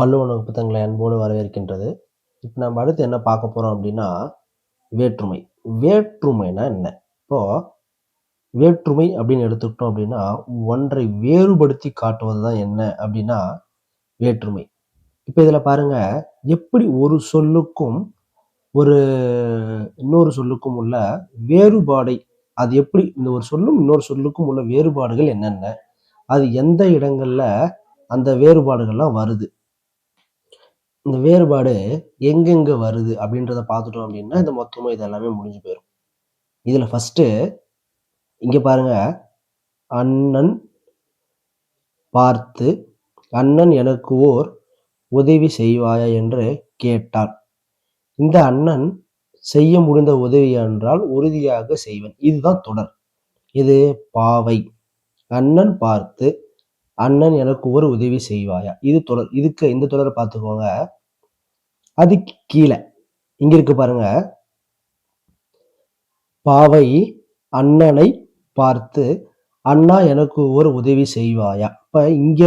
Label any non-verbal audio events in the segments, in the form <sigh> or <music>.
வள்ளுவன் வகுப்பு தங்களை அன்போடு வரவேற்கின்றது. இப்போ நம்ம அடுத்து என்ன பார்க்க போகிறோம் அப்படின்னா வேற்றுமை. வேற்றுமைனா என்ன? இப்போது வேற்றுமை அப்படின்னு எடுத்துக்கிட்டோம் அப்படின்னா ஒன்றை வேறுபடுத்தி காட்டுவது தான் என்ன அப்படின்னா வேற்றுமை. இப்போ இதில் பாருங்கள் எப்படி ஒரு சொல்லுக்கும் ஒரு இன்னொரு சொல்லுக்கும் உள்ள வேறுபாடை அது எப்படி இந்த ஒரு சொல்லும் இன்னொரு சொல்லுக்கும் உள்ள வேறுபாடுகள் என்னென்ன? அது எந்த இடங்களில் அந்த வேறுபாடுகள்லாம் வருது? இந்த வேறுபாடு எங்கெங்க வருது அப்படின்றத பார்த்துட்டோம் அப்படின்னா இந்த மொத்தமாக இது எல்லாமே முடிஞ்சு போயிடும் இதில் ஃபஸ்ட்டு இங்கே பாருங்க. அண்ணன் பார்த்து அண்ணன் எனக்கு ஓர் உதவி செய்வாயா? என்று கேட்டான். இந்த அண்ணன் செய்ய முடிந்த உதவி என்றால் உறுதியாக செய்வன். இதுதான் தொடர். இது பாவை. அண்ணன் பார்த்து அண்ணன் எனக்கு ஒரு உதவி செய்வாயா? இது தொடர். இதுக்கு இந்த தொடரை பார்த்துக்கோங்க. அதுக்கு கீழே. இங்க இருக்கு பாருங்க. பாவை அண்ணனை பார்த்து அண்ணா எனக்கு ஒரு உதவி செய்வாயா? இப்ப இங்க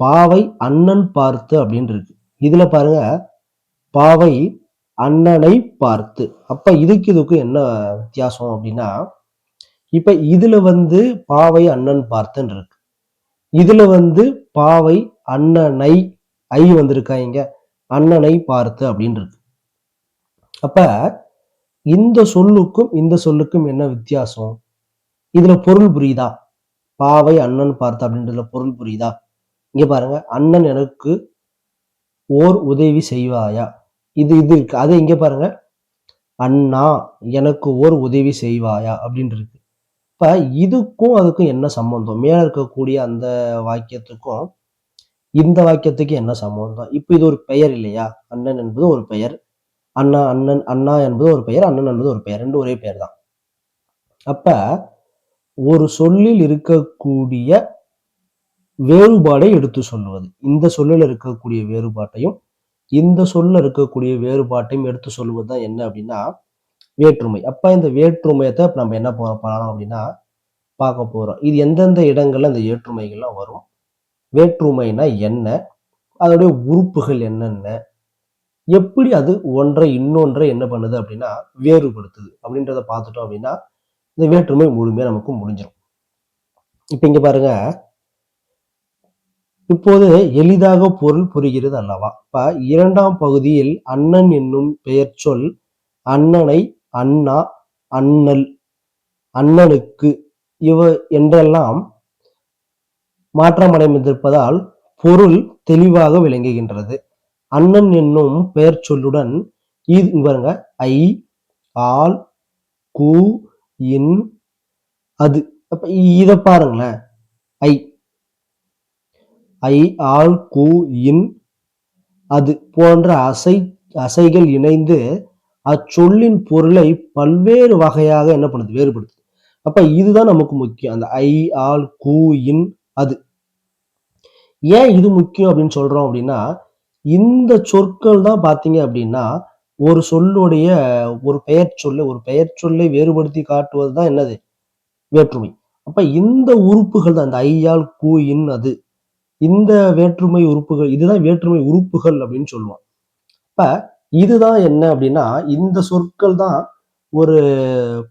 பாவை அண்ணன் பார்த்து அப்படின்னு இருக்கு. இதுல பாருங்க. பாவை அண்ணனை பார்த்து. அப்ப இதுக்கு இதுக்கும் என்ன வித்தியாசம் அப்படின்னா இப்ப இதுல வந்து பாவை அண்ணன் பார்த்துன்னு இருக்கு. இதுல வந்து பாவை அண்ணனை ஐ வந்திருக்கா இங்க? அண்ணனை பார்த்து அப்படின்னு இருக்கு அப்ப இந்த சொல்லுக்கும் இந்த சொல்லுக்கும் என்ன வித்தியாசம்? இதுல பொருள் புரியுதா? பாவை அண்ணன் பார்த்து அப்படின்றதுல பொருள் புரியுதா? இங்க பாருங்க அண்ணன் எனக்கு ஓர் உதவி செய்வாயா? இது இது இருக்கு. அது இங்க பாருங்க அண்ணா எனக்கு ஓர் உதவி செய்வாயா? அப்படின்னு இருக்கு இப்ப இதுக்கும் அதுக்கும் என்ன சம்பந்தம்? மேல இருக்கக்கூடிய அந்த வாக்கியத்துக்கும் இந்த வாக்கியத்துக்கு என்ன சம்பந்தம்? இப்ப இது ஒரு பெயர் இல்லையா? அண்ணன் என்பது ஒரு பெயர் அண்ணா அண்ணன் அண்ணா என்பது ஒரு பெயர் அண்ணன் என்பது ஒரு பெயர் ரெண்டு ஒரே பெயர் தான். அப்ப ஒரு சொல்லில் இருக்கக்கூடிய வேறுபாடை எடுத்து சொல்லுவது. இந்த சொல்லில் இருக்கக்கூடிய வேறுபாட்டையும் இந்த சொல்ல இருக்கக்கூடிய வேறுபாட்டையும் எடுத்து சொல்லுவது தான் என்ன அப்படின்னா வேற்றுமை. அப்ப இந்த வேற்றுமையத்தை நம்ம என்ன போ- பண்ணலாம் அப்படின்னா பார்க்க போறோம். இது எந்தெந்த இடங்கள்ல அந்த ஏற்றுமைகள்லாம் வரும்? வேற்றுமைனா என்ன? அதோடைய உறுப்புகள் என்னென்ன? எப்படி அது ஒன்றை இன்னொன்றை என்ன பண்ணுது அப்படின்னா வேறுபடுத்துது. அப்படின்றத பார்த்துட்டோம் அப்படின்னா இந்த வேற்றுமை முழுமையா நமக்கு முடிஞ்சிடும் இப்ப இங்கே பாருங்க. இப்போது எளிதாக பொருள் புரிகிறது அல்லவா? இப்ப இரண்டாம் பகுதியில் அண்ணன் என்னும் பெயர் சொல் அண்ணனை அண்ணா அண்ணல் அண்ணனுக்கு இவ என்றெல்லாம் மாற்றமடைந்திருப்பதால் பொருள் தெளிவாக விளங்குகின்றது. அண்ணன் என்னும் பெயர் சொல்லுடன் இது பாருங்க. ஐ ஆல் கு இன் அது. அப்ப இதை பாருங்களேன். ஐ. ஐ ஆல் கு இன் அது போன்ற அசை அசைகள் இணைந்து அச்சொல்லின் பொருளை பல்வேறு வகையாக என்ன பண்ணுது? வேறுபடுத்துது. அப்ப இதுதான் நமக்கு முக்கியம். அந்த ஐ ஆல் கு இன் அது. ஏன் இது முக்கியம் அப்படின்னு சொல்றோம் அப்படின்னா இந்த சொற்கள் தான் பாத்தீங்க அப்படின்னா ஒரு சொல்லுடைய ஒரு பெயர் சொல்லு ஒரு பெயர் சொல்லை வேறுபடுத்தி காட்டுவது தான் என்னது? வேற்றுமை. அப்ப இந்த உறுப்புகள் தான் இந்த ஐயால் கூ இன் அது. இந்த வேற்றுமை உறுப்புகள் இதுதான் வேற்றுமை உறுப்புகள் அப்படின்னு சொல்லுவோம். அப்ப இதுதான் என்ன அப்படின்னா இந்த சொற்கள் தான் ஒரு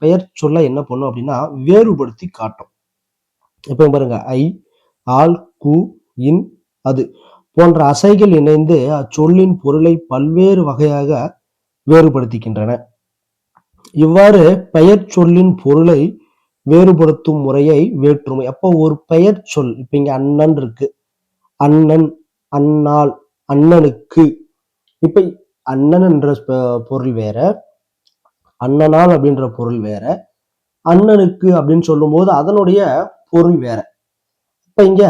பெயர் சொல்ல என்ன பண்ணும் அப்படின்னா வேறுபடுத்தி காட்டும். இப்ப பாருங்க ஐ ஆல் கு இன் அது போன்ற அசைகள் இணைந்து அச்சொல்லின் பொருளை பல்வேறு வகையாக வேறுபடுத்துகின்றன. இவ்வாறு பெயர் சொல்லின் பொருளை வேறுபடுத்தும் முறையை வேற்றுமை. அப்போ ஒரு பெயர் சொல் இப்ப இங்க அண்ணன் இருக்கு. அண்ணன் அண்ணால் அண்ணனுக்கு. இப்ப அண்ணன் என்ற பொருள் வேற அண்ணனால் அப்படின்ற பொருள் வேற அண்ணனுக்கு அப்படின்னு சொல்லும்போது அதனுடைய பொருள் வேற. இப்ப இங்க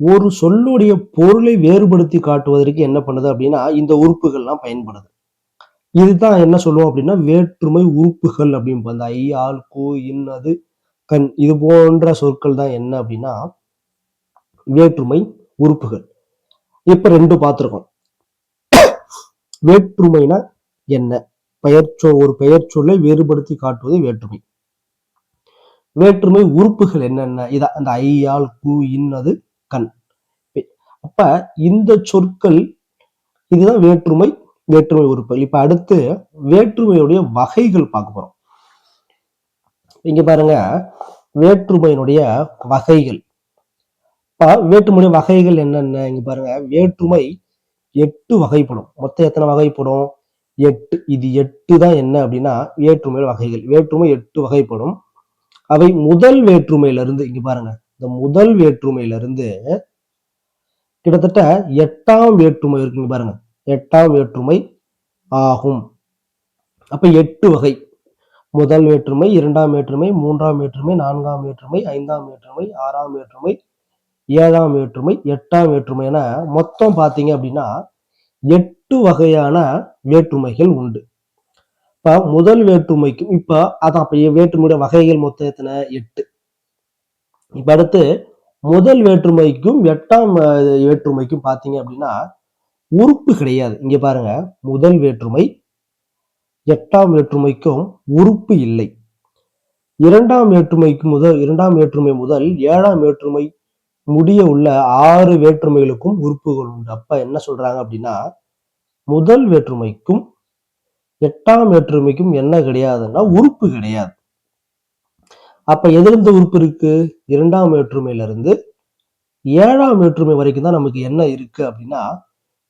ஒரு சொல்லுடைய பொருளை வேறுபடுத்தி காட்டுவதற்கு என்ன பண்ணுது அப்படின்னா இந்த உறுப்புகள்லாம் பயன்படுது. இதுதான் என்ன சொல்லுவோம் அப்படின்னா வேற்றுமை உறுப்புகள் அப்படின்னு அந்த ஐ ஆள் கூ இன்னது கண் இது போன்ற சொற்கள் தான் என்ன அப்படின்னா வேற்றுமை உறுப்புகள். இப்ப ரெண்டு பார்த்திருக்கோம். வேற்றுமைனா என்ன? பெயர் சொல் ஒரு பெயர் சொல்லை வேறுபடுத்தி காட்டுவது வேற்றுமை. வேற்றுமை உறுப்புகள் என்னென்ன? இதான் அந்த ஐயால் கு கூ கண். அப்ப இந்த சொற்கள் இதுதான் வேற்றுமை வேற்றுமை உறுப்புகள். இப்ப அடுத்து வேற்றுமையுடைய வகைகள் பார்க்க போறோம். இங்க பாருங்க வேற்றுமையினுடைய வகைகள். இப்ப வேற்றுமையுடைய வகைகள் என்னென்ன? இங்க பாருங்க வேற்றுமை எட்டு வகைப்படும். மொத்தம் எத்தனை வகைப்படும்? எட்டு. இது எட்டு தான் என்ன அப்படின்னா வேற்றுமை வகைகள். வேற்றுமை எட்டு வகைப்படும். அவை முதல் வேற்றுமையில இருந்து இங்க பாருங்க இந்த முதல் வேற்றுமையிலிருந்து கிட்டத்தட்ட எட்டாம் வேற்றுமை இருக்குங்க பாருங்க. எட்டாம் வேற்றுமை ஆகும். அப்ப எட்டு வகை. முதல் வேற்றுமை இரண்டாம் வேற்றுமை மூன்றாம் வேற்றுமை நான்காம் வேற்றுமை ஐந்தாம் வேற்றுமை ஆறாம் வேற்றுமை ஏழாம் வேற்றுமை எட்டாம் வேற்றுமை என மொத்தம் பார்த்தீங்க அப்படின்னா எட்டு வகையான வேற்றுமைகள் உண்டு. இப்ப முதல் வேற்றுமைக்கும் இப்ப அதான் அப்ப வேற்றுமையுடைய வகைகள் மொத்தம் எத்தனை? எட்டு. இப்ப அடுத்து முதல் வேற்றுமைக்கும் எட்டாம் வேற்றுமைக்கும் பார்த்தீங்க அப்படின்னா உறுப்பு கிடையாது. இங்க பாருங்க. முதல் வேற்றுமை எட்டாம் வேற்றுமைக்கும் உறுப்பு இல்லை. இரண்டாம் வேற்றுமைக்கு முதல் இரண்டாம் வேற்றுமை முதல் ஏழாம் வேற்றுமை முடிய உள்ள ஆறு வேற்றுமைகளுக்கும் உறுப்புகள் உண்டு. அப்ப என்ன சொல்றாங்க அப்படின்னா முதல் வேற்றுமைக்கும் எட்டாம் வேற்றுமைக்கும் என்ன கிடையாதுன்னா உறுப்பு கிடையாது. அப்ப எதிர்ந்த உறுப்பு இருக்கு. இரண்டாம் வேற்றுமையில இருந்து ஏழாம் வேற்றுமை வரைக்கும் தான் நமக்கு என்ன இருக்கு அப்படின்னா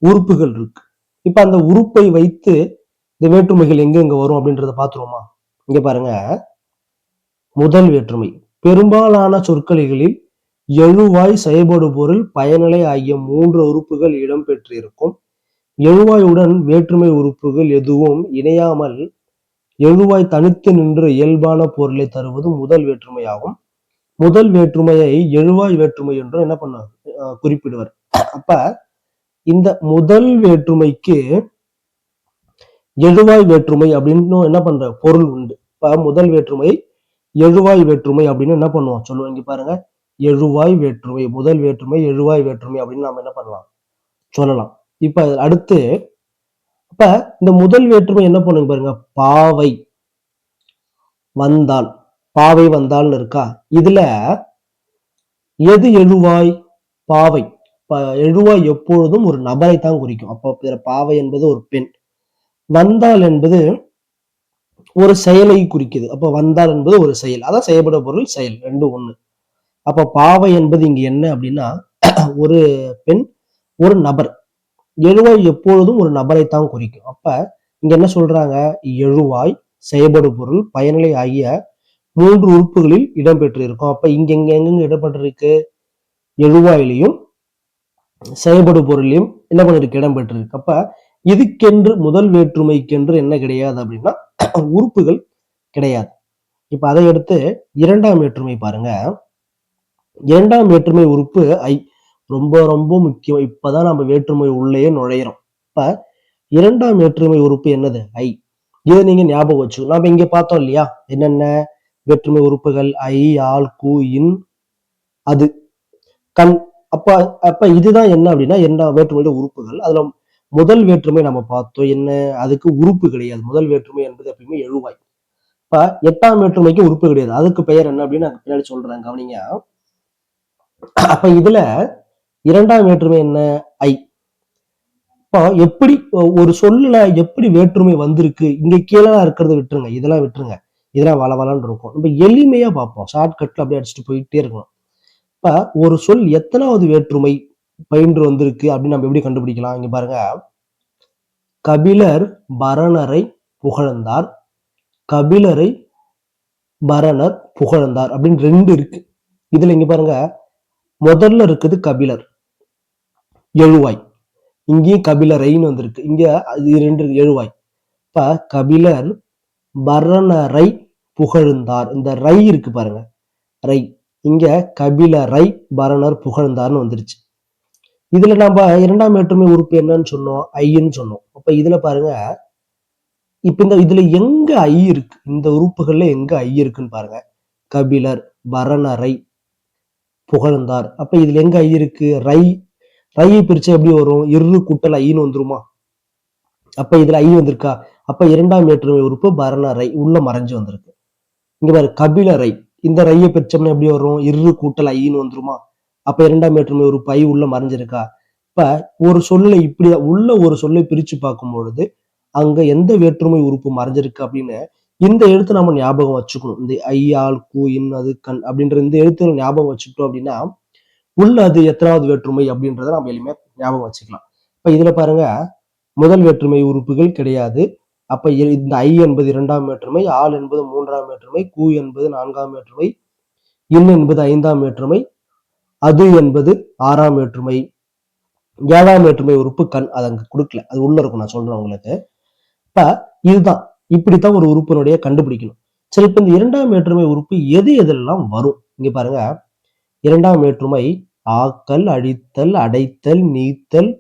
உறுப்புகள் இருக்கு. இப்ப அந்த உறுப்பை வைத்து இந்த வேற்றுமைகள் எங்கெங்க வரும் அப்படின்றத பார்த்துருவோமா? இங்க பாருங்க. முதல் வேற்றுமை. பெரும்பாலான சொற்களிகளில் எழுவாய் செயல்படு பொருள் பயனிலை ஆகிய மூன்று உறுப்புகள் இடம்பெற்றிருக்கும். எழுவாயுடன் வேற்றுமை உறுப்புகள் எதுவும் இணையாமல் எழுவாய் தனித்து நின்று இயல்பான பொருளை தருவது முதல் வேற்றுமையாகும். முதல் வேற்றுமையை எழுவாய் வேற்றுமை என்று என்ன பண்ண அஹ் குறிப்பிடுவர். அப்ப இந்த முதல் வேற்றுமைக்கு எழுவாய் வேற்றுமை அப்படின்னு என்ன பண்ற பொருள் உண்டு. இப்ப முதல் வேற்றுமை எழுவாய் வேற்றுமை அப்படின்னு என்ன பண்ணுவோம்? சொல்லுவோம். இங்க பாருங்க. எழுவாய் வேற்றுமை முதல் வேற்றுமை எழுவாய் வேற்றுமை அப்படின்னு நாம என்ன பண்ணலாம்? சொல்லலாம். இப்ப அடுத்து அப்ப இந்த முதல் வேற்றுமை என்ன பண்ணுங்க பாருங்க? பாவை. வந்தால். பாவை வந்தால்னு இருக்கா? இதுல எது எழுவாய்? பாவை. எழுவாய் எப்பொழுதும் ஒரு நபரை தான் குறிக்கும். அப்போ பிற பாவை என்பது ஒரு பெண். வந்தால் என்பது ஒரு செயலை குறிக்குது. அப்போ வந்தால் என்பது ஒரு செயல். அதான் செய்யப்பட பொருள் செயல். ரெண்டு ஒண்ணு. அப்ப பாவை என்பது இங்க என்ன அப்படின்னா ஒரு பெண் ஒரு நபர். எழுவாய் எப்பொழுதும் ஒரு நபரைத்தான் குறிக்கும். அப்ப இங்க என்ன சொல்றாங்க? எழுவாய் செயல்படு பொருள் பயனிலை ஆகிய மூன்று உறுப்புகளில் இடம்பெற்று இருக்கும் அப்ப இங்க எங்க எங்கெங்க இடம்பெற்றிருக்கு? எழுவாயிலையும் செயல்படு பொருளையும் என்ன பண்ணிருக்கு? இடம்பெற்றிருக்கு. அப்ப இதுக்கென்று முதல் வேற்றுமைக்கென்று என்ன கிடையாது அப்படின்னா <clears throat> உறுப்புகள் கிடையாது. இப்ப அதை எடுத்து இரண்டாம் வேற்றுமை பாருங்க. இரண்டாம் வேற்றுமை உறுப்பு ஐ ரொம்ப ரொம்ப முக்கியம். இப்பதான் நம்ம வேற்றுமை உள்ளேயே நுழையிறோம். இப்ப இரண்டாம் வேற்றுமை உறுப்பு என்னது? ஐ. இதை நீங்க ஞாபகம் வச்சு நாம இங்க பார்த்தோம் இல்லையா? என்னென்ன? வேற்றுமை உறுப்புகள் ஐ ஆல் கூ இன் அது. கண் அப்ப அப்ப இதுதான் என்ன அப்படின்னா என்ன வேற்றுமையோட உறுப்புகள். அதுல முதல் வேற்றுமை நம்ம பார்த்தோம். என்ன? அதுக்கு உறுப்பு கிடையாது. முதல் வேற்றுமை என்பது எப்பயுமே எழுவாய். இப்ப எட்டாம் வேற்றுமைக்கு உறுப்பு கிடையாது. அதுக்கு பெயர் என்ன அப்படின்னு நான் பின்னாடி சொல்றேன். கவனிங்க. அப்ப இதுல இரண்டாம் வேற்றுமை என்ன? ஐ இப்போ எப்படி ஒரு சொல்லுல எப்படி வேற்றுமை வந்திருக்கு? இங்க கீழே இருக்கிறத விட்டுருங்க. இதெல்லாம் விட்டுருங்க. இதெல்லாம் வளவலன்னு இருக்கும். நம்ம எளிமையா பார்ப்போம். ஷார்ட்கட்ல அப்படியே அடிச்சுட்டு போயிட்டே இருக்கணும். இப்ப ஒரு சொல் எத்தனாவது வேற்றுமை பயின்று வந்திருக்கு அப்படின்னு நம்ம எப்படி கண்டுபிடிக்கலாம்? இங்க பாருங்க. கபிலர் பரணரை புகழ்ந்தார். கபிலரை பரணர் புகழ்ந்தார் அப்படின்னு ரெண்டு இருக்கு. இதுல இங்க பாருங்க. முதல்ல இருக்குது கபிலர். எழுவாய். இங்கேயும் கபிலரைன்னு வந்திருக்கு. இங்க அது ரெண்டு எழுவாய். இப்ப கபிலர் பரணரை புகழ்ந்தார். இந்த ரை இருக்கு பாருங்க. ரை. இங்க கபிலரை பரணர் புகழ்ந்தார்னு வந்துருச்சு. இதுல நம்ம இரண்டாம் வேற்றுமை உறுப்பு என்னன்னு சொன்னோம். ஐன்னு சொன்னோம். அப்ப இதுல பாருங்க. இப்ப இந்த இதுல எங்க ஐ இருக்கு? இந்த உறுப்புகள்ல எங்க ஐ இருக்குன்னு பாருங்க. கபிலர் பரணரை புகழ்ந்தார். அப்ப இதுல எங்க ஐ இருக்கு? ரை ரையை பிரிச்சா எப்படி வரும்? இரு குட்டல் ஐன்னு வந்துருமா? அப்ப இதுல ஐ வந்திருக்கா? அப்ப இரண்டாம் ஏற்றுமை உறுப்பு பரண ரை உள்ள மறைஞ்சு வந்திருக்கு. இங்க பாரு கபிலரை இந்த ரையை பிரிச்சோம்னா எப்படி வரும்? இரு கூட்டல் ஐன்னு வந்துருமா? அப்ப இரண்டாம் ஏற்றுமை உறுப்பு ஐ உள்ள மறைஞ்சிருக்கா? இப்ப ஒரு சொல்லை இப்படி உள்ள ஒரு சொல்லை பிரிச்சு பார்க்கும் பொழுது அங்க எந்த வேற்றுமை உறுப்பு மறைஞ்சிருக்கு அப்படின்னு இந்த எழுத்து நம்ம ஞாபகம் வச்சுக்கணும். இந்த ஐ ஆள் கூ இன் அது கண் அப்படின்ற இந்த எழுத்துக்கள் ஞாபகம் வச்சுக்கிட்டோம் அப்படின்னா உள்ள அது எத்தனாவது வேற்றுமை அப்படின்றத நம்ம எளிமையா ஞாபகம் வச்சுக்கலாம். இப்ப இதுல பாருங்க முதல் வேற்றுமை உறுப்புகள் கிடையாது. அப்ப இந்த ஐ என்பது இரண்டாம் வேற்றுமை ஆள் என்பது மூன்றாம் வேற்றுமை கூ என்பது நான்காம் வேற்றுமை இன் என்பது ஐந்தாம் வேற்றுமை அது என்பது ஆறாம் வேற்றுமை. ஏழாம் வேற்றுமை உறுப்பு கண் அது அங்க கொடுக்கல. அது உள்ள இருக்கும் நான் சொல்றேன் உங்களுக்கு. இப்ப இதுதான் இப்படித்தான் ஒரு உறுப்பினுடைய கண்டுபிடிக்கணும். சரி இப்ப இந்த இரண்டாம் வேற்றுமை உறுப்பு எது எதெல்லாம் வரும்? இங்க பாருங்க இரண்டாம் வேற்றுமை ஆக்கல் அழித்தல் அடைத்தல் நீத்தல்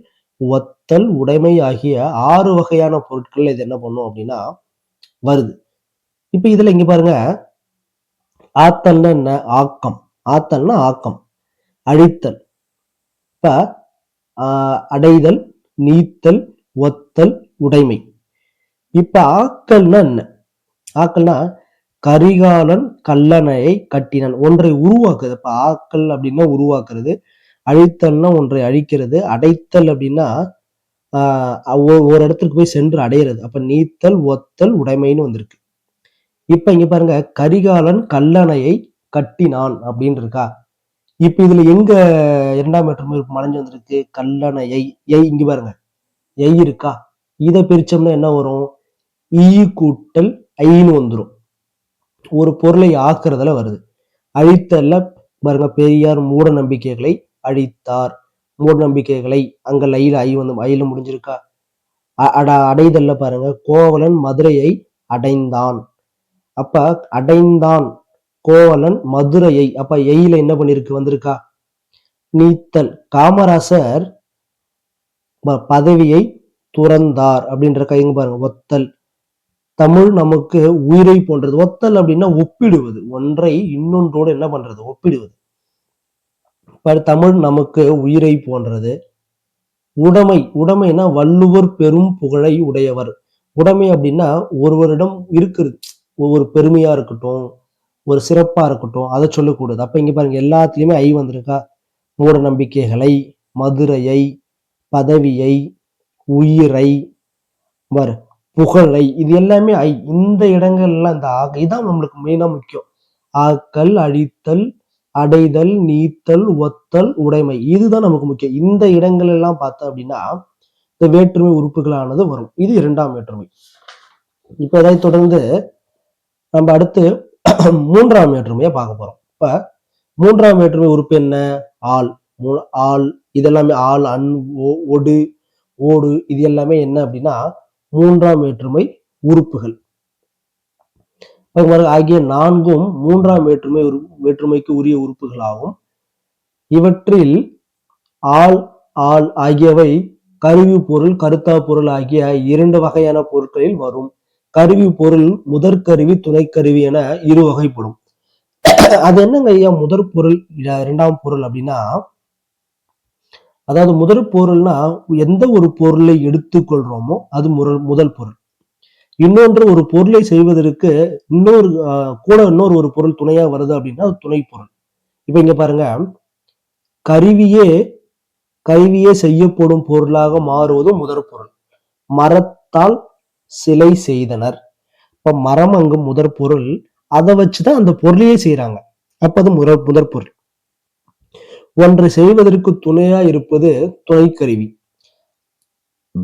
ஒத்தல் உடைமை ஆகிய ஆறு வகையான பொருட்கள் இது என்ன பண்ணும் அப்படின்னா வருது. இப்ப இதுல இங்க பாருங்க. ஆத்தல்னா என்ன? ஆக்கம். ஆத்தல்னா ஆக்கம். அழித்தல். இப்ப ஆஹ், அடைதல் நீத்தல் ஒத்தல் உடைமை. இப்ப ஆக்கல்னா என்ன? ஆக்கல்னா கரிகாலன் கல்லணையை கட்டினான். ஒன்றை உருவாக்குது. இப்போ ஆக்கல் அப்படின்னா உருவாக்குறது. அழித்தல்னா ஒன்றை அழிக்கிறது. அடைத்தல் அப்படின்னா ஒ- ஒரு இடத்துக்கு போய் சென்று அடையிறது. அப்ப நீத்தல் ஒத்தல் உடைமைன்னு வந்திருக்கு. இப்ப இங்க பாருங்க கரிகாலன் கல்லணையை கட்டினான் அப்படின்னு இருக்கா இப்ப இதுல எங்க இரண்டாம் வேற்றுமை மலைஞ்சு வந்திருக்கு? கல்லணையை. எய் இங்க பாருங்க. எய் இருக்கா? இதை பிரிச்சோம்னா என்ன வரும்? ஈ கூட்டல் ஐன்னு வந்துடும் ஒரு பொருளை ஆக்குறதுல வருது. அழித்தல்ல பாருங்க பெரியார் மூட நம்பிக்கைகளை அழித்தார். மூட நம்பிக்கைகளை அங்க லைல ஐ வந்து ஐயில முடிஞ்சிருக்கா? அட அடைதல்ல பாருங்க கோவலன் மதுரையை அடைந்தான். அப்ப அடைந்தான். கோவலன் மதுரையை அப்ப எயில என்ன பண்ணிருக்கு வந்திருக்கா? நீத்தல் காமராசர் பதவியை துறந்தார் அப்படின்ற கைங்க பாருங்க ஒத்தல். தமிழ் நமக்கு உயிரை போன்றது. ஒத்தல் அப்படின்னா ஒப்பிடுவது. ஒன்றை இன்னொன்றோடு என்ன பண்றது? ஒப்பிடுவது. இப்ப தமிழ் நமக்கு உயிரை போன்றது. உடைமை. உடைமைனா வள்ளுவர் பெரும் புகழை உடையவர். உடைமை அப்படின்னா ஒருவரிடம் இருக்கிறது. ஒவ்வொரு பெருமையா இருக்கட்டும் ஒரு சிறப்பா இருக்கட்டும் அதை சொல்லக்கூடாது. அப்ப இங்க பாருங்க எல்லாத்துலயுமே ஐ வந்திருக்கா? மூட நம்பிக்கைகளை மதுரையை பதவியை உயிரை. பாரு புகழை இது எல்லாமே ஐ இந்த இடங்கள்லாம் இந்த ஆகை தான் நம்மளுக்கு மெயினா முக்கியம். ஆக்கல் அழித்தல் அடைதல் நீத்தல் ஒத்தல் உடைமை இதுதான் நமக்கு முக்கியம். இந்த இடங்கள் எல்லாம் பார்த்தோம் அப்படின்னா இந்த வேற்றுமை உறுப்புகளானது வரும். இது இரண்டாம் வேற்றுமை. இப்ப இதை தொடர்ந்து நம்ம அடுத்து <clears throat> மூன்றாம் வேற்றுமையை பார்க்க போறோம். இப்ப மூன்றாம் வேற்றுமை உறுப்பு என்ன? ஆள். ஆள் இதெல்லாமே ஆள் அன் ஒ- ஒடு ஓடு இது எல்லாமே என்ன அப்படின்னா மூன்றாம் வேற்றுமை உறுப்புகள். ஆகிய நான்கும் மூன்றாம் வேற்றுமை வேற்றுமைக்கு உரிய உறுப்புகளாகும். இவற்றில் ஆள் ஆள் ஆகியவை கருவி பொருள் கருத்தா பொருள் ஆகிய இரண்டு வகையான பொருட்களில் வரும். கருவி பொருள் முதற்கருவி துணைக்கருவி என இரு வகைப்படும். அது என்னங்க ஐயா முதற் பொருள் இரண்டாம் பொருள் அப்படின்னா அதாவது முதற் பொருள்னா எந்த ஒரு பொருளை எடுத்துக்கொள்றோமோ அது முதல் முதல் பொருள். இன்னொன்று ஒரு பொருளை செய்வதற்கு இன்னொரு கூட இன்னொரு ஒரு பொருள் துணையா வருது அப்படின்னா அது துணை பொருள். இப்ப இங்க பாருங்க. கருவியே கருவியே செய்யப்படும் பொருளாக மாறுவது முதற் பொருள். மரத்தால் சிலை செய்தனர். இப்ப மரம் அங்கு முதற் பொருள். அதை வச்சுதான் அந்த பொருளையே செய்யறாங்க அப்ப அது முதற் முதற் பொருள். ஒன்று செய்வதற்கு துணையா இருப்பது துணைக்கருவி.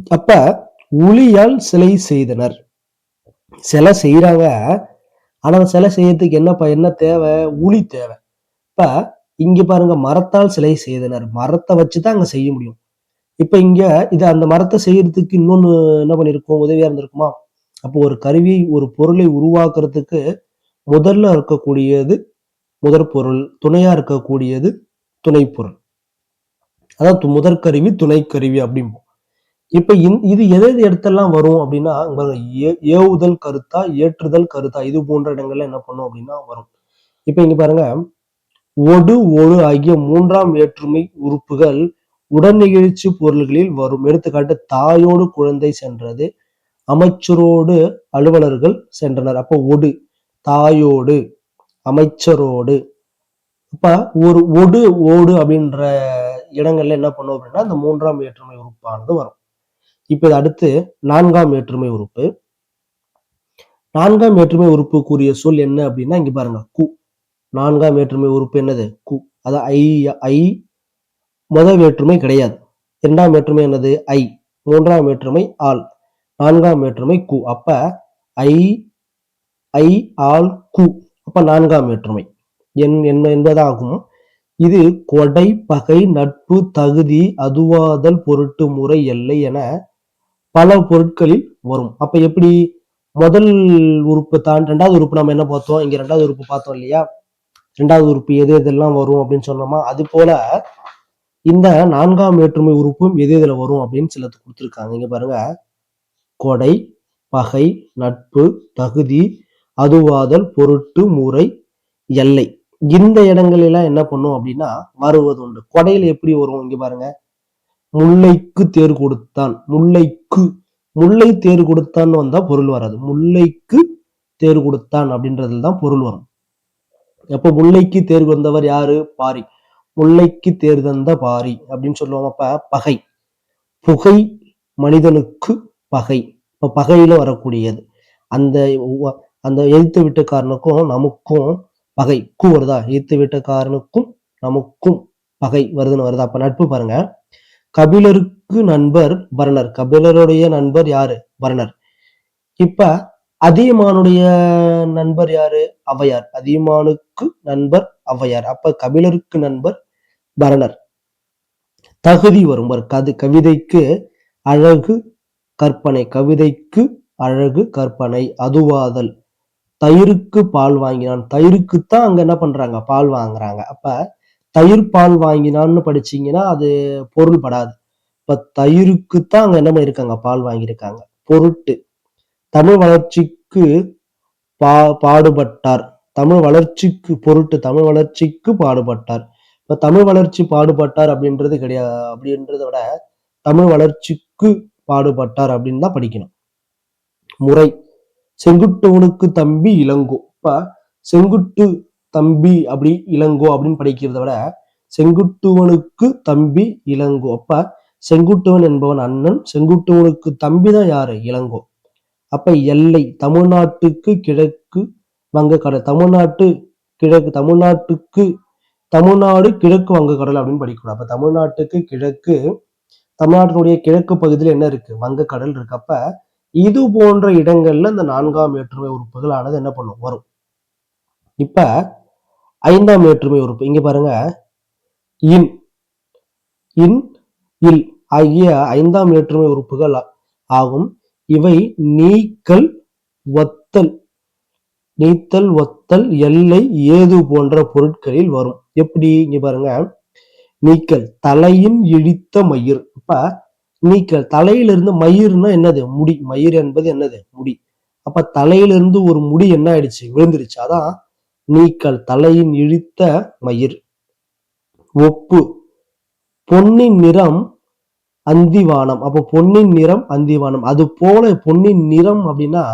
அப்ப உளியால் சிலை செய்தனர். சிலை செய்யறாங்க ஆனா சிலை செய்யறதுக்கு என்ன ப- என்ன தேவை? உளி தேவை. இப்ப இங்க பாருங்க மரத்தால் சிலை செய்தனர். மரத்தை வச்சுதான் அங்க செய்ய முடியும். இப்ப இங்க இது அந்த மரத்தை செய்யறதுக்கு இன்னொன்னு என்ன பண்ணிருக்கோம்? உதவியா இருந்திருக்குமா? அப்போ ஒரு கருவி ஒரு பொருளை உருவாக்குறதுக்கு முதல்ல இருக்கக்கூடியது முதற் பொருள் துணையா இருக்கக்கூடியது துணை பொருள் அதாவது து- முதற்கருவி துணைக்கருவி அப்படிம்போம் இப்ப இது எது எது இடத்தெல்லாம் வரும் அப்படின்னா ஏ- ஏவுதல் கருத்தா ஏற்றுதல் கருத்தா இது போன்ற இடங்கள்ல என்ன பண்ணும் அப்படின்னா வரும். இப்ப இங்க பாருங்க. ஒடு ஒடு ஆகிய மூன்றாம் வேற்றுமை உறுப்புகள் உடனிகழ்ச்சி பொருள்களில் வரும். எடுத்துக்காட்டு தாயோடு குழந்தை சென்றது அமைச்சரோடு அலுவலர்கள் சென்றனர். அப்போ ஒடு தாயோடு அமைச்சரோடு அப்ப ஒரு ஒடு ஓடு அப்படின்ற இடங்கள்ல என்ன பண்ணும் அப்படின்னா இந்த மூன்றாம் வேற்றுமை உறுப்பானது வரும். இப்போ இது அடுத்து நான்காம் வேற்றுமை உறுப்பு. நான்காம் வேற்றுமை உறுப்பு கூறிய சொல் என்ன அப்படின்னா இங்க பாருங்க கு. நான்காம் வேற்றுமை உறுப்பு என்னது? கு. அதான் ஐ ஐ முதல் வேற்றுமை கிடையாது. இரண்டாம் வேற்றுமை என்னது? ஐ. மூன்றாம் வேற்றுமை ஆல். நான்காம் வேற்றுமை கு. அப்ப ஐ ஐ ஆல் கு. அப்ப நான்காம் வேற்றுமை. என் என்ன என்பதாகும். இது கொடை பகை நட்பு தகுதி அதுவாதல் பொருட்டு முறை எல்லை என பல பொருட்களில் வரும். அப்ப எப்படி? முதல் உறுப்பு தான் ரெண்டாவது உறுப்பு நம்ம என்ன பார்த்தோம்? இங்க ரெண்டாவது உறுப்பு பார்த்தோம் இல்லையா? ரெண்டாவது உறுப்பு எது எதெல்லாம் வரும் அப்படின்னு சொன்னோமா? அது போல இந்த நான்காம் வேற்றுமை உறுப்பும் எது எதுல வரும் அப்படின்னு சிலத்து கொடுத்துருக்காங்க. இங்க பாருங்க. கொடை பகை நட்பு தகுதி அதுவாதல் பொருட்டு முறை எல்லை. இந்த இடங்கள் எல்லாம் என்ன பண்ணும் அப்படின்னா வருவது உண்டு. கொடையில எப்படி வரும் இங்க பாருங்க. முல்லைக்கு தேர் கொடுத்தான். முல்லைக்கு முல்லை தேர் கொடுத்தான்னு வந்தா பொருள் வராது. முல்லைக்கு தேர் கொடுத்தான் அப்படின்றதுல தான் பொருள் வரும். எப்ப முல்லைக்கு தேர் வந்தவர் யாரு? பாரி. முல்லைக்கு தேர் தந்த பாரி அப்படின்னு சொல்லுவோம். அப்ப பகை. புகை மனிதனுக்கு பகை. இப்ப பகையில வரக்கூடியது. அந்த அந்த எழுத்து வீட்டுக்காரனுக்கும் நமக்கும் பகை கூ வருதா ஈத்து வீட்டுக்காரனுக்கும் நமக்கும் பகை வருதுன்னு வருதா. அப்ப நட்பு பாருங்க. கபிலருக்கு நண்பர் பரணர். கபிலருடைய நண்பர் யாரு? பரணர். இப்ப அதியமானுடைய நண்பர் யாரு? அவையார் அதியமானுக்கு நண்பர் ஔவையார். அப்ப கபிலருக்கு நண்பர் பரணர். தகுதி வரும். கது கவிதைக்கு அழகு கற்பனை. கவிதைக்கு அழகு கற்பனை. அதுவாதல். தயிருக்கு பால் வாங்கினான். தயிருக்கு தான் அங்க என்ன பண்றாங்க? பால் வாங்குறாங்க. அப்ப தயிர் பால் வாங்கினான்னு படிச்சீங்கன்னா அது பொருள் படாது இப்ப தயிருக்குத்தான் அங்க என்ன இருக்காங்க பால் வாங்கியிருக்காங்க. பொருட்டு. தமிழ் வளர்ச்சிக்கு பா பாடுபட்டார். தமிழ் வளர்ச்சிக்கு பொருட்டு. தமிழ் வளர்ச்சிக்கு பாடுபட்டார். இப்ப தமிழ் வளர்ச்சி பாடுபட்டார் அப்படின்றது கிடையாது அப்படின்றத விட தமிழ் வளர்ச்சிக்கு பாடுபட்டார் அப்படின்னு தான் படிக்கணும். முறை. செங்குட்டுவனுக்கு தம்பி இளங்கோ. இப்ப செங்குட்டு தம்பி அப்படி இளங்கோ அப்படின்னு படிக்கிறத விட செங்குட்டுவனுக்கு தம்பி இளங்கோ. அப்ப செங்குட்டுவன் என்பவன் அண்ணன் செங்குட்டுவனுக்கு தம்பி தான் யாரு? இளங்கோ. அப்ப எல்லை தமிழ்நாட்டுக்கு கிழக்கு வங்கக்கடல் தமிழ்நாட்டு கிழக்கு தமிழ்நாட்டுக்கு தமிழ்நாடு கிழக்கு வங்கக்கடல் அப்படின்னு படிக்கணும். அப்ப தமிழ்நாட்டுக்கு கிழக்கு தமிழ்நாட்டினுடைய கிழக்கு பகுதியில் என்ன இருக்கு? வங்கக்கடல் இருக்கு. அப்ப இது போன்ற இடங்கள்ல இந்த நான்காம் வேற்றுமை உறுப்புகள் ஆனது என்ன பண்ணும்? வரும். இப்ப ஐந்தாம் வேற்றுமை உறுப்பு இங்க பாருங்க. இன் இன் இல் ஆகிய ஐந்தாம் வேற்றுமை உறுப்புகள் ஆகும். இவை நீக்கல் ஒத்தல் நீத்தல் ஒத்தல் எல்லை ஏது போன்ற பொருட்களில் வரும். எப்படி? இங்க பாருங்க. நீக்கல் தலையின் இழித்த மயிர். இப்ப நீக்கல். தலையிலிருந்து மயிர்னா என்னது? முடி. மயிர் என்பது என்னது? முடி. அப்ப தலையிலிருந்து ஒரு முடி என்ன ஆயிடுச்சு? விழுந்துருச்சு. அதான் நீக்கல். தலையின் இழுத்த மயிர். ஒப்பு. பொன்னின் நிறம் அந்திவானம். அப்ப பொன்னின் நிறம் அந்திவானம். அது போல பொன்னின் நிறம் அப்படின்னா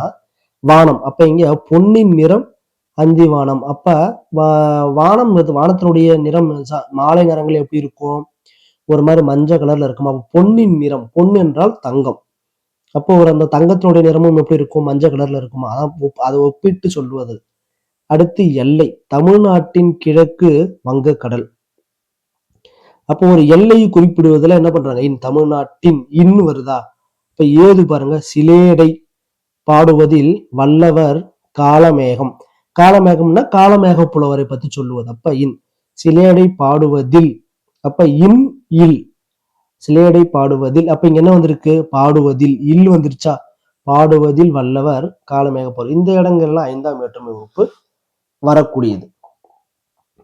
வானம். அப்ப இங்க பொன்னின் நிறம் அந்திவானம். அப்ப வானம் வானத்தினுடைய நிறம். மாலை நிறங்கள் எப்படி இருக்கும்? ஒரு மாதிரி மஞ்சள் கலர்ல இருக்கும்? அப்போ பொன்னின் நிறம் பொன் என்றால் தங்கம். அப்போ ஒரு அந்த தங்கத்தினுடைய நிறமும் எப்படி இருக்கும்? மஞ்சள் கலர்ல இருக்குமா? அதான் அதை ஒப்பிட்டு சொல்லுவது. அடுத்து எல்லை தமிழ்நாட்டின் கிழக்கு வங்கக்கடல். அப்போ ஒரு எல்லையை குறிப்பிடுவதில் என்ன பண்றாங்க? இன் தமிழ்நாட்டின் இன் வருதா? இப்ப ஏது பாருங்க? சிலேடை பாடுவதில் வல்லவர் காலமேகம். காலமேகம்னா காலமேக புலவரை பத்தி சொல்லுவது. அப்ப இன் சிலேடை பாடுவதில் அப்ப இன் இல். சிலேடை பாடுவதில் அப்ப இங்க என்ன வந்திருக்கு? பாடுவதில் இல் வந்துருச்சா? பாடுவதில் வல்லவர் காலமேக புலவர் இந்த இடங்கள்லாம் ஐந்தாம் வேற்றுமை வகுப்பு வரக்கூடியது.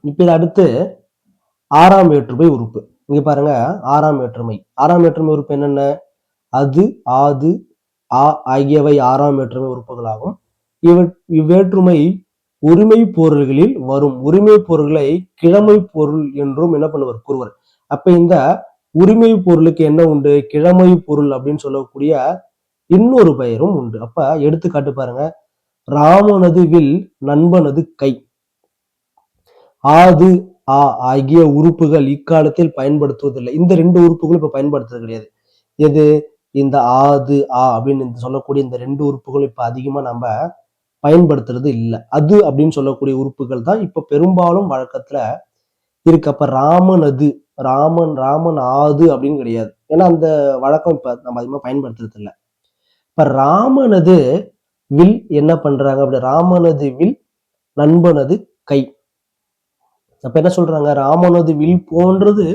இப்ப இது அடுத்து ஆறாம் வேற்றுமை உறுப்பு. இங்க பாருங்க ஆறாம் வேற்றுமை ஆறாம் வேற்றுமை உறுப்பு என்னென்ன? அது ஆது ஆ ஆகியவை ஆறாம் வேற்றுமை உறுப்புகளாகும். இவ இவ்வேற்றுமை உரிமை பொருள்களில் வரும். உரிமை பொருள்களை கிழமை பொருள் என்றும் என்ன பண்ணுவார்? கூறுவர். அப்ப இந்த உரிமை பொருளுக்கு என்ன உண்டு? கிழமை பொருள் அப்படின்னு சொல்லக்கூடிய இன்னொரு பெயரும் உண்டு. அப்ப எடுத்துக்காட்டு பாருங்க. ராமனது வில் நண்பனது கை. ஆது ஆ ஆகிய உறுப்புகள் இக்காலத்தில் பயன்படுத்துவதில்லை. இந்த ரெண்டு உறுப்புகளும் இப்ப பயன்படுத்துறது கிடையாது. எது? இந்த ஆது ஆ அப்படின்னு சொல்லக்கூடிய இந்த ரெண்டு உறுப்புகளும் இப்ப அதிகமா நம்ம பயன்படுத்துறது இல்லை. அது அப்படின்னு சொல்லக்கூடிய உறுப்புகள் தான் இப்ப பெரும்பாலும் வழக்கத்துல இருக்கு. அப்ப ராமன் அது ராமன் ராமன் ஆது அப்படின்னு கிடையாது. ஏன்னா அந்த வழக்கம் இப்ப நம்ம அதிகமா பயன்படுத்துறது இல்லை. இப்ப ராமனது வில் என்ன பண்றாங்க அப்படி ராமனது வில் நண்பனது கை. அப்ப என்ன சொல்றாங்க? ராமனது வில் போன்றது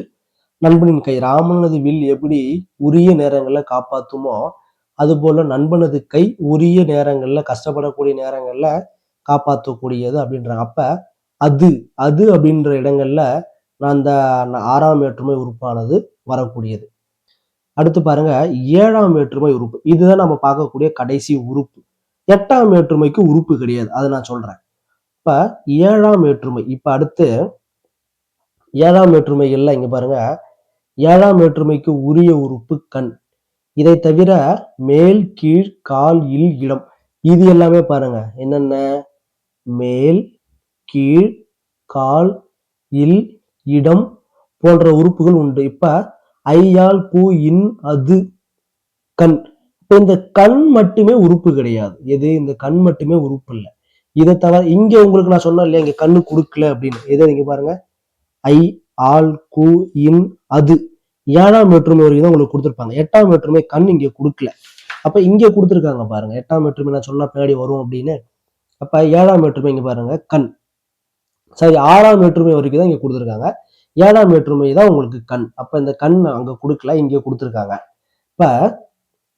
நண்பனின் கை. ராமனது வில் எப்படி உரிய நேரங்களை காப்பாத்துமோ அது போல நண்பனது கை உரிய நேரங்கள்ல கஷ்டப்படக்கூடிய நேரங்களில் காப்பாற்றக்கூடியது அப்படின்றாங்க அப்ப அது அது அப்படின்ற இடங்கள்ல நான் அந்த ஆறாம் வேற்றுமை உறுப்பானது வரக்கூடியது. அடுத்து பாருங்க ஏழாம் வேற்றுமை உறுப்பு. இதுதான் நம்ம பார்க்கக்கூடிய கடைசி உறுப்பு. எட்டாம் வேற்றுமைக்கு உறுப்பு கிடையாது. அதை நான் சொல்றேன். இப்ப ஏழாம் வேற்றுமை இப்ப அடுத்து ஏழாம் வேற்றுமைகள்ல இங்க பாருங்க. ஏழாம் வேற்றுமைக்கு உரிய உறுப்பு கண். இதை தவிர மேல் கீழ் கால் இல் இடம். இது எல்லாமே பாருங்க. என்னென்ன? மேல் கீழ் கால் இல் இடம் போன்ற உறுப்புகள் உண்டு. இப்ப ஐயால் பூ இன் அது கண். இப்ப இந்த கண் மட்டுமே உறுப்பு கிடையாது. எது? இந்த கண் மட்டுமே உறுப்பு இல்லை. இதை தவிர இங்க உங்களுக்கு நான் சொன்னேன் இல்லையா? இங்க கண்ணு கொடுக்கல அப்படின்னு. எதை நீங்க பாருங்க? ஐ ஆல் கு இன் அது. ஏழாம் வேற்றுமை வரைக்கும் தான் உங்களுக்கு கொடுத்துருப்பாங்க. எட்டாம் வேற்றுமை கண் இங்கே கொடுக்கல. அப்போ இங்கே கொடுத்துருக்காங்க பாருங்க. எட்டாம் வேற்றுமை நான் சொன்னால் பின்னாடி வரும் அப்படின்னு. அப்போ ஏழாம் வேற்றுமை இங்கே பாருங்க கண். சரி ஆறாம் வேற்றுமை வரைக்கும் தான் இங்கே கொடுத்துருக்காங்க. ஏழாம் வேற்றுமை தான் உங்களுக்கு கண். அப்போ இந்த கண் அங்கே கொடுக்கல இங்கே கொடுத்துருக்காங்க. இப்போ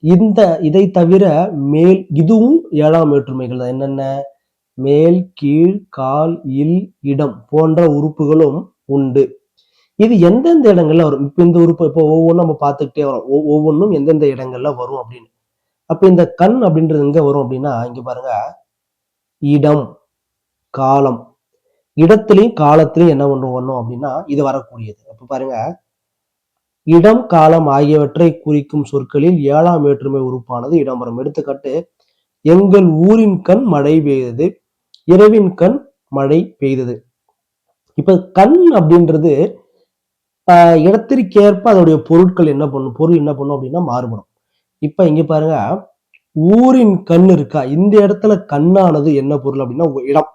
இந்த இதை தவிர மேல் இதுவும் ஏழாம் வேற்றுமைகள் தான் என்னென்ன? மேல் கீழ் கால் இல் இடம் போன்ற உறுப்புகளும் உண்டு. இது எந்தெந்த இடங்கள்ல வரும்? இப்ப இந்த உறுப்பு இப்போ ஒவ்வொன்றும் நம்ம பார்த்துக்கிட்டே வரோம். ஒவ்வொன்றும் எந்தெந்த இடங்கள்ல வரும் அப்படின்னு. அப்ப இந்த கண் அப்படின்றது எங்க வரும் அப்படின்னா இங்க பாருங்க. இடம் காலம். இடத்துலையும் காலத்திலையும் என்ன ஒன்று ஒன்றும் அப்படின்னா இது வரக்கூடியது. அப்ப பாருங்க. இடம் காலம் ஆகியவற்றை குறிக்கும் சொற்களில் ஏழாம் வேற்றுமை உறுப்பானது இடம்பெறும். எடுத்துக்காட்டு எங்கள் ஊரின் கண் மழை பெய்தது இரவின் கண் மழை பெய்தது. இப்ப கண் அப்படின்றது இடத்திற்கேற்ப அதோடைய பொருட்கள் என்ன பண்ணும் பொருள் என்ன பண்ணும் அப்படின்னா மாறுபடும். இப்ப இங்க பாருங்க ஊரின் கண் இருக்கா? இந்த இடத்துல கண்ணானது என்ன பொருள் அப்படின்னா இடம்.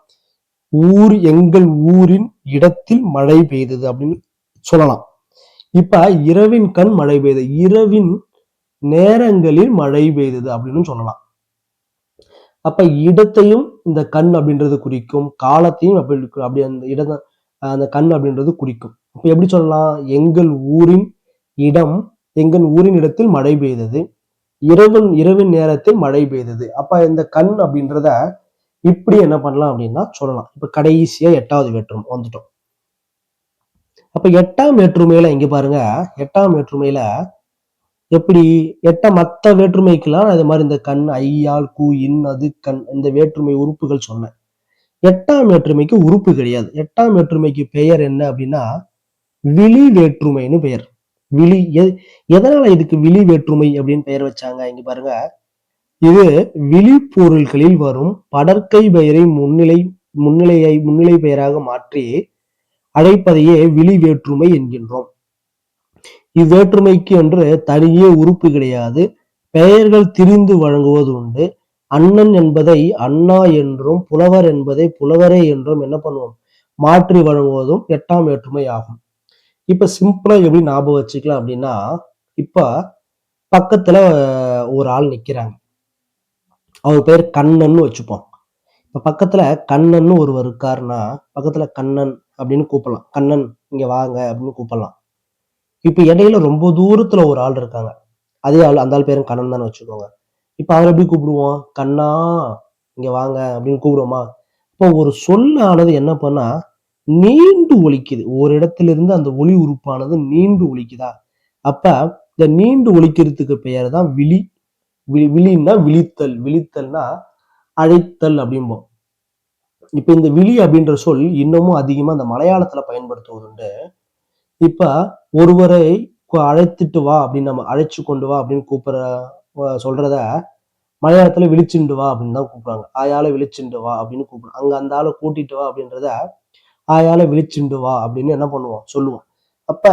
ஊர் எங்கள் ஊரின் இடத்தில் மழை பெய்தது அப்படின்னு சொல்லலாம். இப்ப இரவின் கண் மழை பெய்தது. இரவின் நேரங்களில் மழை பெய்தது அப்படின்னு சொல்லலாம். அப்ப இடத்தையும் இந்த கண் அப்படின்றது குறிக்கும் காலத்தையும் அப்படி அப்படி அந்த இடம் அந்த கண் அப்படின்றது குறிக்கும். எப்படி சொல்லலாம்? எங்கள் ஊரின் இடம் எங்கள் ஊரின் இடத்தில் மழை பெய்தது. இரவன் இரவின் நேரத்தில் மழை பெய்தது. அப்ப இந்த கண் அப்படின்றத இப்படி என்ன பண்ணலாம் அப்படின்னா சொல்லலாம். இப்ப கடைசியா எட்டாவது வேற்றுமை வந்துட்டோம். அப்ப எட்டாம் வேற்றுமையில இங்க பாருங்க. எட்டாம் வேற்றுமையில எப்படி? எட்ட மத்த வேற்றுமைக்கெல்லாம் இது மாதிரி இந்த கண் ஐயால் கூ இன் அது கண் இந்த வேற்றுமை உறுப்புகள் சொன்னேன். எட்டாம் வேற்றுமைக்கு உறுப்பு கிடையாது. எட்டாம் வேற்றுமைக்கு பெயர் என்ன அப்படின்னா விழி வேற்றுமைன்னு பெயர். விழி எ- எதனால இதுக்கு விழி வேற்றுமை அப்படின்னு பெயர் வச்சாங்க? இங்க பாருங்க. இது விழிப்பொருள்களில் வரும் படற்கை பெயரை முன்னிலை முன்னிலையை முன்னிலை பெயராக மாற்றி அழைப்பதையே விழி வேற்றுமை என்கின்றோம். இவ்வேற்றுமைக்கு என்று தனியே உறுப்பு கிடையாது. பெயர்கள் திரிந்து வழங்குவது உண்டு. அண்ணன் என்பதை அண்ணா என்றும் புலவர் என்பதை புலவரே என்றும் என்ன பண்ணுவோம்? மாற்றி வழங்குவதும் எட்டாம் வேற்றுமை ஆகும். இப்ப சிம்பிளா எப்படி ஞாபகம் வச்சுக்கலாம் அப்படின்னா இப்ப பக்கத்துல ஒரு ஆள் நிக்கிறாங்க. அவர் பேர் கண்ணன்னு வச்சுப்போம். இப்ப பக்கத்துல கண்ணன்னு ஒருவர் இருக்காருன்னா பக்கத்துல கண்ணன் அப்படின்னு கூப்பிடலாம். கண்ணன் இங்க வாங்க அப்படின்னு கூப்பிடலாம். இப்போ இடையில ரொம்ப தூரத்துல ஒரு ஆள் இருக்காங்க. அதே ஆள் அந்த ஆள் பேரும் கண்ணன் தானே வச்சுக்கோங்க. இப்ப அவர் எப்படி கூப்பிடுவோம்? கண்ணா இங்க வாங்க அப்படின்னு கூப்பிடுவோமா? இப்போ ஒரு சொல்லானது என்ன பண்ணா நீண்டு ஒழிக்குது ஒரு இடத்துல இருந்து அந்த ஒளி உறுப்பானது நீண்டு ஒழிக்குதா அப்ப இந்த நீண்டு ஒழிக்கிறதுக்கு பெயர் தான் விழி. விழி விழின்னா விழித்தல். விழித்தல்னா அழைத்தல் அப்படிம்போம். இப்ப இந்த விழி அப்படின்ற சொல் இன்னமும் அதிகமா அந்த மலையாளத்துல பயன்படுத்துவதுண்டு. இப்ப ஒருவரை அழைத்துட்டு வா அப்படின்னு நம்ம அழைச்சு கொண்டு வா அப்படின்னு கூப்பிடுற சொல்றத மலையாளத்துல விழிச்சுண்டு வா அப்படின்னு தான் கூப்பிடுறாங்க ஆயால விழிச்சுண்டு வா அப்படின்னு கூப்பிடுறாங்க அங்க அந்த ஆளை கூட்டிட்டு வா அப்படின்றத ஆயால விழிச்சுண்டு வா அப்படின்னு என்ன பண்ணுவோம்? சொல்லுவோம். அப்ப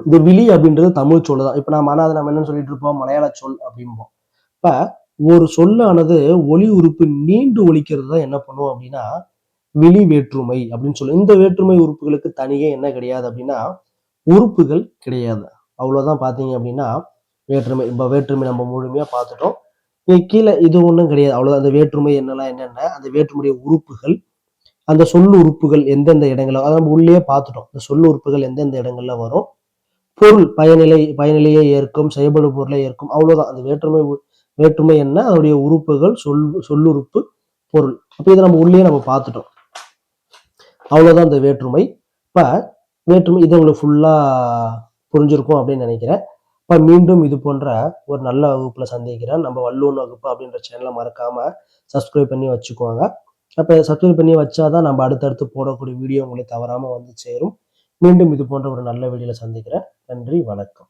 இந்த விழி அப்படின்றது தமிழ் சொல்லு தான். இப்ப நம்ம ஆனா அதை நம்ம என்ன சொல்லிட்டு இருப்போம்? மலையாள சொல் அப்படிம்போம். இப்ப ஒரு சொல்லானது ஒளி உறுப்பு நீண்டு ஒழிக்கிறது தான் என்ன பண்ணுவோம் அப்படின்னா விழி வேற்றுமை அப்படின்னு சொல்லுவோம். இந்த வேற்றுமை உறுப்புகளுக்கு தனியே என்ன கிடையாது அப்படின்னா உறுப்புகள் கிடையாது. அவ்வளவுதான் பாத்தீங்க அப்படின்னா வேற்றுமை இப்ப வேற்றுமை நம்ம முழுமையா பார்த்துட்டோம் கீழே இது ஒன்றும் கிடையாது. அவ்வளோதான் அந்த வேற்றுமை என்னெல்லாம் என்னென்ன? அந்த வேற்றுமையுடைய உறுப்புகள் அந்த சொல் உறுப்புகள் எந்தெந்த இடங்கள்ல அதை நம்ம உள்ளே பார்த்துட்டோம். இந்த சொல் உறுப்புகள் எந்தெந்த இடங்கள்ல வரும்? பொருள் பயனிலை பயனிலையே ஏற்கும் செயல்படும் பொருளை ஏற்கும் அவ்வளோதான் அந்த வேற்றுமை வேற்றுமை என்ன? அதனுடைய உறுப்புகள் சொல் சொல்லுறுப்பு பொருள். அப்போ இதை நம்ம உள்ளே நம்ம பார்த்துட்டோம். அவ்வளோதான் இந்த வேற்றுமை. இப்போ வேற்றுமை இது உங்களுக்கு ஃபுல்லா புரிஞ்சிருக்கும் அப்படின்னு நினைக்கிறேன். இப்போ மீண்டும் இது போன்ற ஒரு நல்ல வகுப்பில் சந்திக்கிறேன். நம்ம வல்லூன் வகுப்பு அப்படின்ற சேனலை மறக்காமல் சப்ஸ்கிரைப் பண்ணி வச்சுக்கோங்க. அப்போ சப்ஸ்கிரைப் பண்ணி வச்சாதான் நம்ம அடுத்தடுத்து போடக்கூடிய வீடியோ உங்களுக்கு தவறாமல் வந்து சேரும். மீண்டும் இது போன்ற ஒரு நல்ல வீடியோவில் சந்திக்கிறேன். நன்றி வணக்கம்.